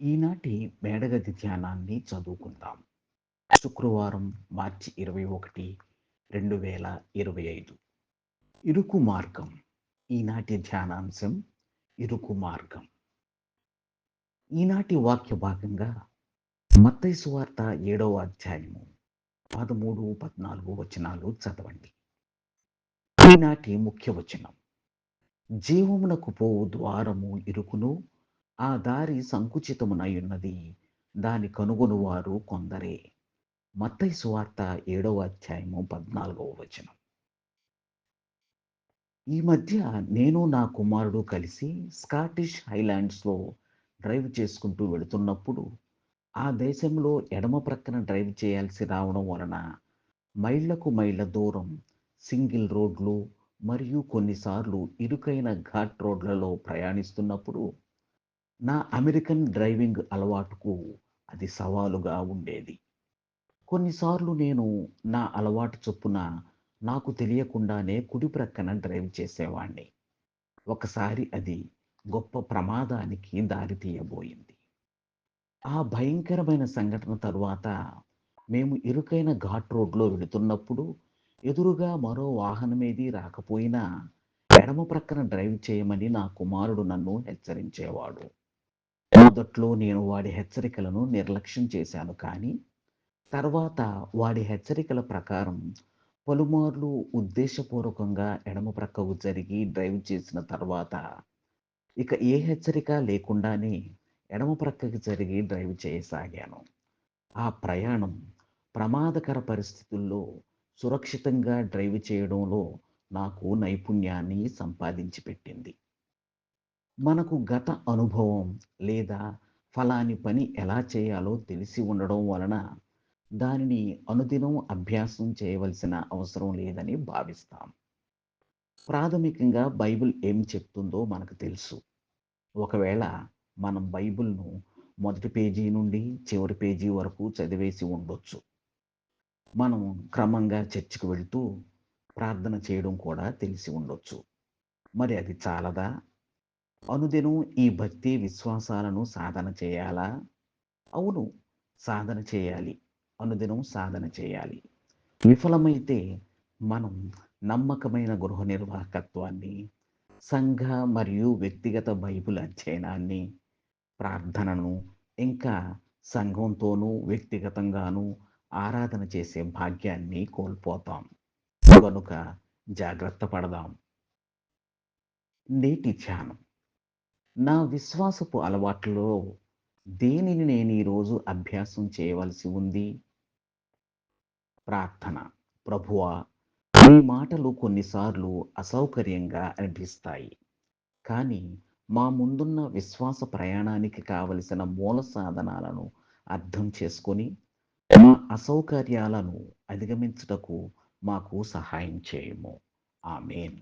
ఈనాటి మేడగది ధ్యానాన్ని చదువుకుందాం. శుక్రవారం మార్చి ఇరవై ఒకటి రెండు వేల ఇరవై ఐదు. ఇరుకు మార్గం. ఈనాటి ధ్యానాంశం ఇరుకు మార్గం. ఈనాటి వాక్య భాగంగా మత్తయి వార్త ఏడవ అధ్యాయము పదమూడు పద్నాలుగు వచనాలు చదవండి. ఈనాటి ముఖ్య వచనం. జీవమునకు పోవు ద్వారము ఇరుకును ఆ దారి సంకుచితమునయున్నది. దాని కనుగొనువారు కొందరే. మత్తై సువార్త ఏడవ అధ్యాయము పద్నాలుగవ వచనం. ఈ మధ్య నేను నా కుమారుడు కలిసి స్కాటిష్ హైలాండ్స్లో డ్రైవ్ చేసుకుంటూ వెళుతున్నప్పుడు ఆ దేశంలో ఎడమ ప్రక్కన డ్రైవ్ చేయాల్సి రావడం వలన మైళ్ళకు మైళ్ళ దూరం సింగిల్ రోడ్లు మరియు కొన్నిసార్లు ఇరుకైన ఘాట్ రోడ్లలో ప్రయాణిస్తున్నప్పుడు నా అమెరికన్ డ్రైవింగ్ అలవాటుకు అది సవాలుగా ఉండేది. కొన్నిసార్లు నేను నా అలవాటు చొప్పున నాకు తెలియకుండానే కుడి ప్రక్కన డ్రైవ్ చేసేవాణ్ణి. ఒకసారి అది గొప్ప ప్రమాదానికి దారితీయబోయింది ఆ భయంకరమైన సంఘటన తరువాత మేము ఇరుకైన ఘాట్ రోడ్లో వెళుతున్నప్పుడు ఎదురుగా మరో వాహనమేది రాకపోయినా ఎడమ ప్రక్కన డ్రైవ్ చేయమని నా కుమారుడు నన్ను హెచ్చరించేవాడు. మొదట్లో నేను వాడి హెచ్చరికలను నిర్లక్ష్యం చేశాను కానీ తర్వాత వాడి హెచ్చరికల ప్రకారం పలుమార్లు ఉద్దేశపూర్వకంగా ఎడమ ప్రక్కకు జరిగి డ్రైవ్ చేసిన తర్వాత ఇక ఏ హెచ్చరిక లేకుండానే ఎడమ ప్రక్కకి జరిగి డ్రైవ్ చేయసాగాను. ఆ ప్రయాణం ప్రమాదకర పరిస్థితుల్లో సురక్షితంగా డ్రైవ్ చేయడంలో నాకు నైపుణ్యాన్ని సంపాదించి పెట్టింది. మనకు గత అనుభవం లేదా ఫలాని పని ఎలా చేయాలో తెలిసి ఉండడం వలన దానిని అనుదినం అభ్యాసం చేయవలసిన అవసరం లేదని భావిస్తాం. ప్రాథమికంగా బైబిల్ ఏం చెప్తుందో మనకు తెలుసు. ఒకవేళ మనం బైబిల్ను మొదటి పేజీ నుండి చివరి పేజీ వరకు చదివేసి ఉండొచ్చు. మనం క్రమంగా చర్చికి వెళ్తూ ప్రార్థన చేయడం కూడా తెలిసి ఉండొచ్చు. మరి అది చాలదా? అనుదినం ఈ భక్తి విశ్వాసాలను సాధన చేయాలా? అవును సాధన చేయాలి. అనుదినం సాధన చేయాలి. విఫలమైతే మనం నమ్మకమైన గృహ నిర్వాహకత్వాన్ని సంఘ మరియు వ్యక్తిగత బైబిల్ అధ్యయనాన్ని ప్రార్థనను ఇంకా సంఘంతోనూ వ్యక్తిగతంగానూ ఆరాధన చేసే భాగ్యాన్ని కోల్పోతాం. కనుక జాగ్రత్త పడదాం. నేటి ధ్యానం. నా విశ్వాసపు అలవాట్లో దేనిని నేను ఈరోజు అభ్యాసం చేయవలసి ఉంది? ప్రార్థన. ప్రభువా ఈ మాటలు కొన్నిసార్లు అసౌకర్యంగా అనిపిస్తాయి. కానీ మా ముందున్న విశ్వాస ప్రయాణానికి కావలసిన మూల సాధనాలను అర్థం చేసుకొని మా అసౌకర్యాలను అధిగమించుటకు మాకు సహాయం చేయము. ఆమెన్.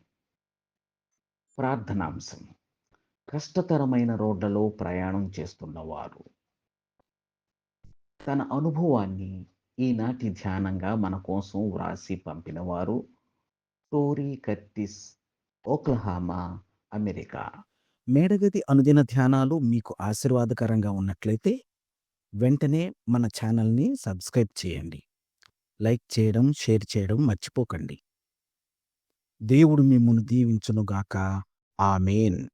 ప్రార్థనాంశం. కష్టతరమైన రోడ్లలో ప్రయాణం చేస్తున్నవారు. తన అనుభవాన్ని ఈనాటి ధ్యానంగా మన కోసం వ్రాసి పంపినవారు టోరీ కర్టిస్ ఓక్లహామా అమెరికా. మేడగది అనుదిన ధ్యానాలు మీకు ఆశీర్వాదకరంగా ఉన్నట్లయితే వెంటనే మన ఛానల్ని సబ్స్క్రైబ్ చేయండి. లైక్ చేయడం షేర్ చేయడం మర్చిపోకండి. దేవుడు మిమ్మల్ని దీవించునుగాక. ఆమెన్.